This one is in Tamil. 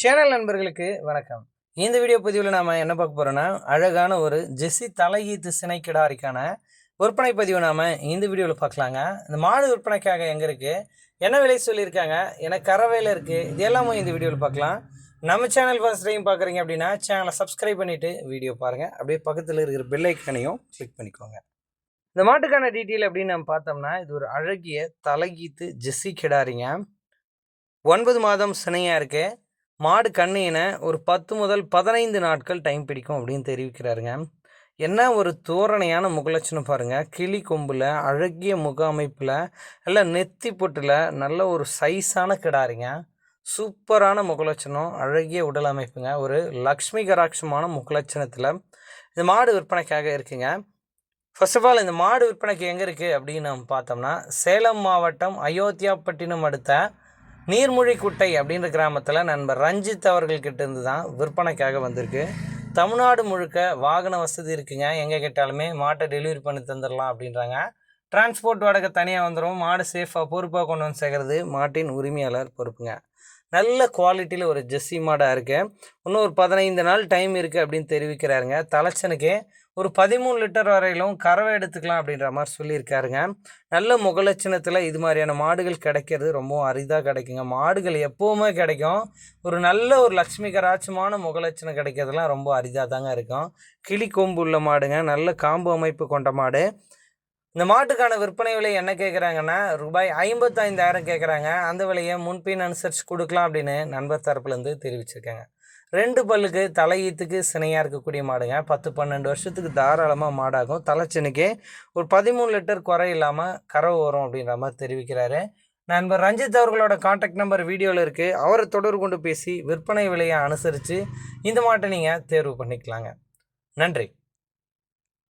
சேனல் நண்பர்களுக்கு வணக்கம். இந்த வீடியோ பதிவில் நாம் என்ன பார்க்க போகிறோன்னா அழகான ஒரு ஜெஸ்ஸி தலையீத்து சினை கிடாரிக்கான விற்பனை பதிவு நாம் இந்த வீடியோவில் பார்க்கலாங்க. இந்த மாடு விற்பனைக்காக எங்கே இருக்குது என்ன விலை சொல்லியிருக்காங்க? என்ன கறவையில் இருக்குது இது எல்லாமே இந்த வீடியோவில் பார்க்கலாம். நம்ம சேனல் ஃபர்ஸ்ட் டைம் பார்க்குறீங்க அப்படின்னா சேனலை சப்ஸ்கிரைப் பண்ணிவிட்டு வீடியோ பாருங்கள் அப்படியே பக்கத்தில் இருக்கிற பெல் ஐக்கனையும் கிளிக் பண்ணிக்கோங்க. இந்த மாட்டுக்கான டீட்டெயில் அப்படின்னு நம்ம பார்த்தோம்னா இது ஒரு அழகிய தலைகீத்து ஜெஸ்ஸி கிடாரிங்க. ஒன்பது மாதம் சினையாக இருக்குது மாடு கண்ணின ஒரு பத்து முதல் பதினைந்து நாட்கள் டைம் பிடிக்கும் அப்படின்னு தெரிவிக்கிறாருங்க. என்ன ஒரு தோரணையான முகலட்சணம் பாருங்கள் கிளி கொம்பில் அழகிய முக அமைப்பில் நல்ல நெத்தி பொட்டில் நல்ல ஒரு சைஸான கிடாரிங்க. சூப்பரான முகலட்சணம் அழகிய உடல் அமைப்புங்க. ஒரு லக்ஷ்மி கராட்சமான முகலட்சணத்தில் இந்த மாடு விற்பனைக்காக இருக்குங்க. ஃபர்ஸ்ட் ஆஃப் ஆல் இந்த மாடு விற்பனைக்கு எங்கே இருக்குது அப்படின்னு நம்ம பார்த்தோம்னா சேலம் மாவட்டம் அயோத்தியாப்பட்டினம் அடுத்த நீர்மொழிக்குட்டை அப்படின்ற கிராமத்தில் நண்பர் ரஞ்சித் அவர்கள்கிட்ட இருந்து தான் விற்பனைக்காக வந்திருக்கு. தமிழ்நாடு முழுக்க வாகன வசதி இருக்குங்க. எங்கே கேட்டாலுமே மாட்டை டெலிவரி பண்ணி தந்துடலாம் அப்படின்றாங்க. டிரான்ஸ்போர்ட் வாடகை தனியாக வந்துடும் மாடு சேஃபாக பொறுப்பாக கொண்டு வந்து சேர்க்கறது மாட்டின் உரிமையாளர் பொறுப்புங்க. நல்ல குவாலிட்டியில் ஒரு ஜெஸ்ஸி மாடாக இருக்குது இன்னும் ஒரு பதினைந்து நாள் டைம் இருக்குது அப்படின்னு தெரிவிக்கிறாருங்க. தலைச்சனுக்கு ஒரு பதிமூணு லிட்டர் வரையிலும் கறவை எடுத்துக்கலாம் அப்படின்ற மாதிரி சொல்லியிருக்காருங்க. நல்ல முகலட்சணத்தில் இது மாதிரியான மாடுகள் கிடைக்கிறது ரொம்பவும் அரிதாக கிடைக்குங்க. மாடுகள் எப்போவுமே கிடைக்கும். ஒரு நல்ல ஒரு லட்சுமி கராட்சமான முகலட்சணம் கிடைக்கிறதுலாம் ரொம்ப அரிதாக தாங்க இருக்கும். கிளி கொம்பு உள்ள மாடுங்க. நல்ல காம்பு அமைப்பு கொண்ட மாடு. இந்த மாட்டுக்கான விற்பனை விலை என்ன கேட்குறாங்கன்னா ரூபாய் ஐம்பத்தைந்தாயிரம் கேட்குறாங்க அந்த விலையை முன்பின் அனுசரித்து கொடுக்கலாம் அப்படின்னு நண்பர் தரப்புலேருந்து தெரிவிச்சிருக்காங்க. ரெண்டு பல்லுக்கு தலையீத்துக்கு சினையாக இருக்கக்கூடிய மாடுங்க. பத்து பன்னெண்டு வருஷத்துக்கு தாராளமாக மாடாகும். தலைச்சனுக்கே ஒரு பதிமூணு லிட்டர் குறை இல்லாமல் கறவை வரும் அப்படின்ற மாதிரி தெரிவிக்கிறாரு. நண்பர் ரஞ்சித் அவர்களோட காண்டாக்ட் நம்பர் வீடியோவில் இருக்குது அவரை தொடர்பு கொண்டு பேசி விற்பனை விலையை அனுசரித்து இந்த மாட்டை நீங்கள் தேர்வு பண்ணிக்கலாங்க. நன்றி.